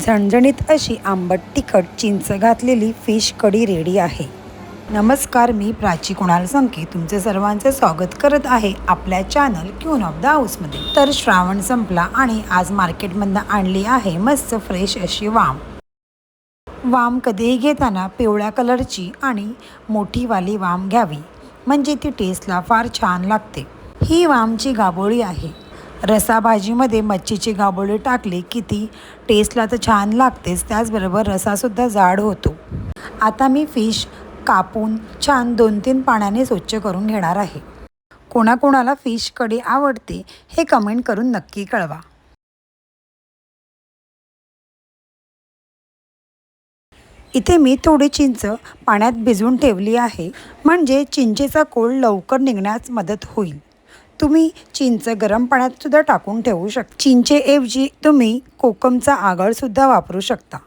झणझणीत अशी आंबट तिखट चिंच घातलेली फिश कडी रेडी आहे. नमस्कार मी प्राची कुणाल संके. तुमचे सर्वांचे स्वागत करत आहे आपल्या चॅनल क्यून ऑफ द हाऊसमध्ये तर श्रावण संपला आणि आज मार्केटमधनं आणली आहे मस्त फ्रेश अशी वाम. वाम कधीही घेताना पिवळ्या कलरची आणि मोठीवाली वाम घ्यावी. म्हणजे ती टेस्टला फार छान लागते. ही वामची गाबोळी आहे. रसाभाजीमध्ये मच्छीची गाबोळी टाकली की ती टेस्टला तर छान लागतेच त्याचबरोबर रसासुद्धा जाड होतो. आता मी फिश कापून छान दोन तीन पाण्याने स्वच्छ करून घेणार आहे. कोणाकोणाला फिश कडी आवडते हे कमेंट करून नक्की कळवा. इथे मी थोडी चिंच पाण्यात भिजवून ठेवली आहे म्हणजे चिंचेचा कोळ लवकर निघण्यास मदत होईल. तुम्ही चिंच गरम पाण्यात सुद्धा टाकून ठेवू शकता चिंचेऐवजी तुम्ही कोकमचा आगळसुद्धा वापरू शकता.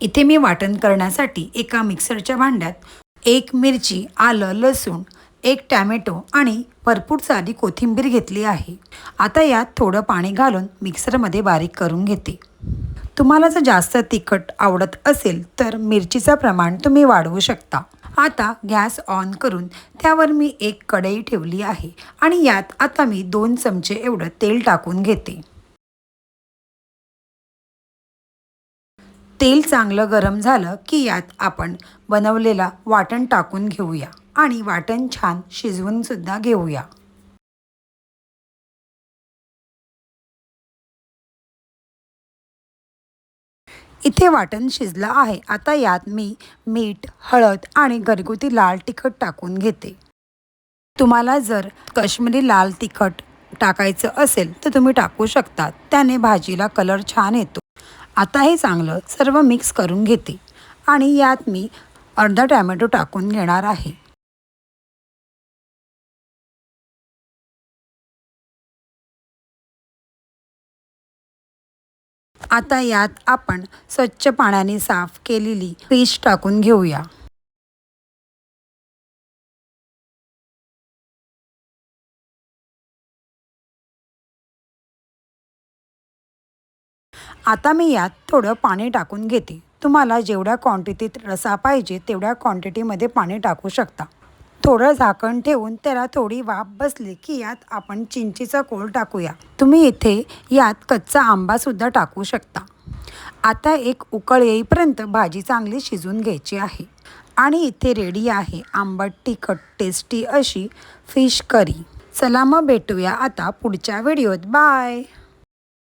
इथे मी वाटण करण्यासाठी एका मिक्सरच्या भांड्यात एक मिरची आलं लसूण एक टॅमॅटो आणि भरपूर सारी कोथिंबीर घेतली आहे. आता यात थोडं पाणी घालून मिक्सरमध्ये बारीक करून घेते. तुम्हाला जर जास्त तिखट आवडत असेल तर मिरचीचं प्रमाण तुम्ही वाढवू शकता. आता गॅस ऑन करून त्यावर मी एक कढई ठेवली आहे आणि यात आता मी दोन चमचे एवढं तेल टाकून घेते. तेल चांगलं गरम झालं की यात आपण बनवलेला वाटण टाकून घेऊया आणि वाटण छान शिजवूनसुद्धा घेऊया. इथे वाटण शिजलं आहे. आता यात मी मीठ हळद आणि घरगुती लाल तिखट टाकून घेते. तुम्हाला जर कश्मीरी लाल तिखट टाकायचं असेल तर तुम्ही टाकू शकता. त्याने भाजीला कलर छान येतो. आता हे चांगलं सर्व मिक्स करून घेते. आणि यात मी अर्धा टॅमॅटो टाकून घेणार आहे. आता यात आपण स्वच्छ पाण्याने साफ केलेली फिश टाकून घेऊया. आता मी यात थोडं पाणी टाकून घेते. तुम्हाला जेवढ्या क्वांटिटीत रसा पाहिजे तेवढ्या क्वांटिटीमध्ये पाणी टाकू शकता. थोडं झाकण ठेवून त्याला थोडी वाफ बसली की यात आपण चिंचीचा कोळ टाकूया. तुम्ही इथे यात कच्चा आंबासुद्धा टाकू शकता. आता एक उकळ येईपर्यंत भाजी चांगली शिजून घ्यायची आहे. आणि इथे रेडी आहे आंबट तिखट टेस्टी अशी फिश करी चला मग भेटूया आता पुढच्या व्हिडिओत बाय